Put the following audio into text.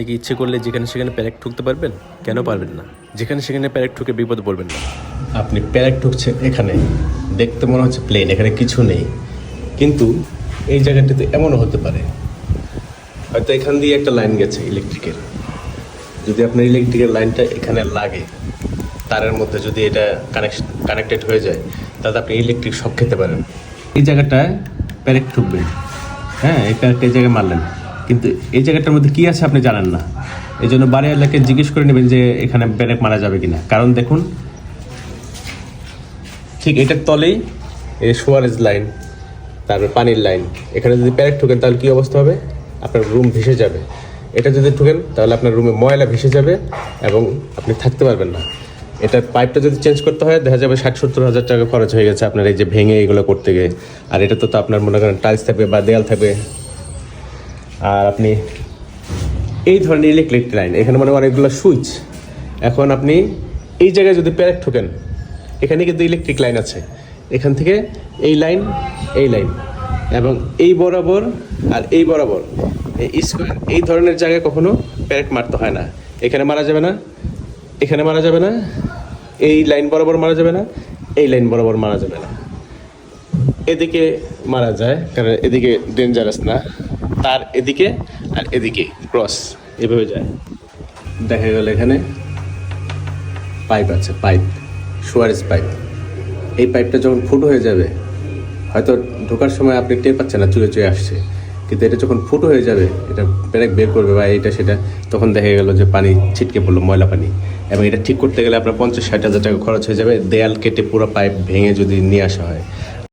আপনি কি ইচ্ছে করলে যেখানে সেখানে প্যারেক ঠুকতে পারবেন? কেন পারবেন না? যেখানে সেখানে প্যারেক ঠুকে বিপদে পড়বেন না। আপনি প্যারেক ঠুকছেন এখানে, দেখতে মনে হচ্ছে প্লেন এখানে কিছু নেই। কিন্তু এই জায়গাটিতে এমনও হতে পারে। হয়তো এখান দিয়ে একটা লাইন গেছে ইলেকট্রিকের যদি আপনার ইলেকট্রিকের লাইনটা এখানে লাগে, তারের মধ্যে যদি এটা কানেকশন কানেক্টেড হয়ে যায়, তাহলে আপনি ইলেকট্রিক শক খেতে পারেন। এই জায়গাটায় প্যারেক ঠুকবেন। হ্যাঁ এই প্যারেকটা এই জায়গায় মারলেন। কিন্তু এই জায়গাটার মধ্যে কি আছে আপনি জানেন না। এই জন্য বাড়িওয়ালাকে জিজ্ঞেস করে নেবেন যে এখানে প্যারেক মারা যাবে কিনা। কারণ দেখুন, ঠিক এটার তলেই এই সোয়ারেজ লাইন, তারপর পানির লাইন। এখানে যদি প্যারেক ঠুকেন, তাহলে কী অবস্থা হবে? আপনার রুম ভেসে যাবে। এটা যদি ঠুকেন, তাহলে আপনার রুমে ময়লা ভেসে যাবে এবং আপনি থাকতে পারবেন না। এটার পাইপটা যদি চেঞ্জ করতে হয়, দেখা যাবে ষাট সত্তর হাজার টাকা খরচ হয়ে গেছে আপনার এই যে ভেঙে এগুলো করতে গিয়ে। আর এটা তো আপনার মনে করেন টাইলস থাকবে বা দেয়াল থাকবে। আর আপনি এই ধরনের ইলেকট্রিক লাইন এখানে মানে অনেকগুলো সুইচ এখন আপনি এই জায়গায় যদি প্যারেক ঠোকেন, এখানে কিন্তু ইলেকট্রিক লাইন আছে। এখান থেকে এই লাইন এই লাইন এবং এই বরাবর আর এই বরাবর, এই স্কোয়ার এই ধরনের জায়গায় কখনো প্যারেক মারতে হয় না। এখানে মারা যাবে না, এখানে মারা যাবে না, এই লাইন বরাবর মারা যাবে না, এই লাইন বরাবর মারা যাবে না। এদিকে মারা যায়, কারণ এদিকে ডেঞ্জারাস না। তার এদিকে আর এদিকে, ক্রস। এভাবে যায়। দেখা গেল এখানে পাইপ আছে, পাইপ, সুয়ারেজ পাইপ। এই পাইপটা যখন ফুটো হয়ে যাবে, হয়তো ঢোকার সময় আপনি টের পাচ্ছেন না, চুয়ে চুয়ে আসছে। কিন্তু এটা যখন ফুটো হয়ে যাবে, এটা ব্রেক বের করবে বা এটা সেটা, তখন দেখা গেল যে পানি ছিটকে পড়ল, ময়লা পানি। এবং এটা ঠিক করতে গেলে আপনার পঞ্চাশ ষাট হাজার টাকা খরচ হয়ে যাবে। দেয়াল কেটে পুরো পাইপ ভেঙে যদি নিয়ে আসা হয়